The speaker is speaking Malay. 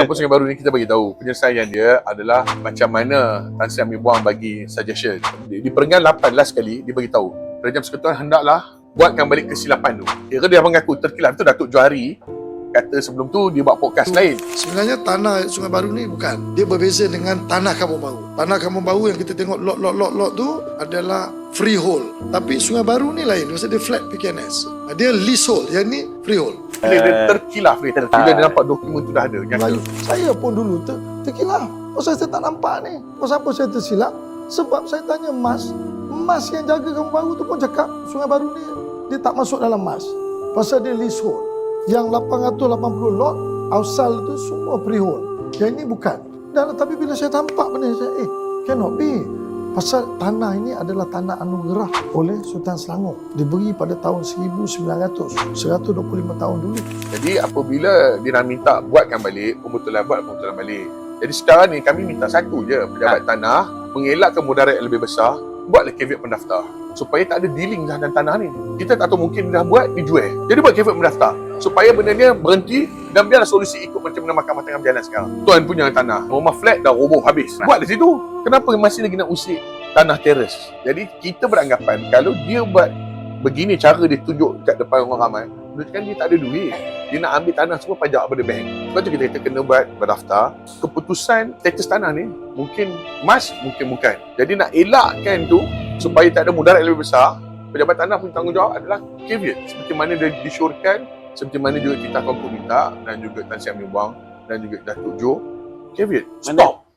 Kampung Sungai Baru ni kita bagi tahu penyelesaian dia adalah macam mana Tan Sri Amir Buang bagi suggestion. Di, di perenggan 8 last kali dia bagi tahu Kerajaan Persekutuan hendaklah buatkan balik kesilapan tu. Kira dia mengaku terkilap tu Datuk Johari kata sebelum tu dia buat podcast lain. Sebenarnya tanah Sungai Baru ni bukan. Dia berbeza dengan tanah Kampung Baru. Tanah Kampung Baru yang kita tengok lot-lot-lot-lot tu adalah freehold. Tapi Sungai Baru ni lain. Maksudnya dia flat PKNS. Dia leasehold. Yang ni freehold. Bila dia terkilaf dia, bila dia nampak dokumen tu dah ada. Nyata. Saya pun dulu ter, terkilap. Pasal saya tak nampak ni. Pasal apa saya tersilap? Sebab saya tanya Mas. Mas yang jaga Kampung Baru tu pun cakap Sungai Baru ni dia tak masuk dalam Mas. Pasal dia leasehold. Yang 880 lot Ausal tu semua freehold. Yang ini bukan. Dan tapi bila saya tampak benda ni, saya eh cannot be. Pasal tanah ini adalah tanah anugerah oleh Sultan Selangor. Diberi pada tahun 1900, 125 tahun dulu. Jadi apabila dia nak minta buatkan balik, pembetulan buat pembetulan balik. Jadi sekarang ni kami minta satu je, pejabat tanah mengelakkan mudarat yang lebih besar, buatlah caveat pendaftar supaya tak ada dealing dah dalam tanah ni. Kita tak tahu mungkin dah buat dijual. Jadi buat caveat pendaftar supaya benda ni berhenti dan biarlah solusi ikut macam mana mahkamah tengah berjalan sekarang. Tuan punya tanah, rumah flat dah roboh habis. Buat di situ. Kenapa masih lagi nak usik tanah teres? Jadi kita beranggapan kalau dia buat begini cara dia tunjuk kat depan orang ramai, menunjukkan dia tak ada duit. Dia nak ambil tanah semua pajak pada bank. Sebab tu kita kata kena buat berdaftar. Keputusan status tanah ni mungkin mas, mungkin bukan. Jadi nak elakkan tu supaya tak ada mudarat lebih besar, pejabat tanah punya tanggungjawab adalah caveat. Seperti mana dia disyorkan, seperti mana juga kita Kongko minta dan juga Tan Siam Buang dan juga Datuk Jo. Caveat. Mana- Stop.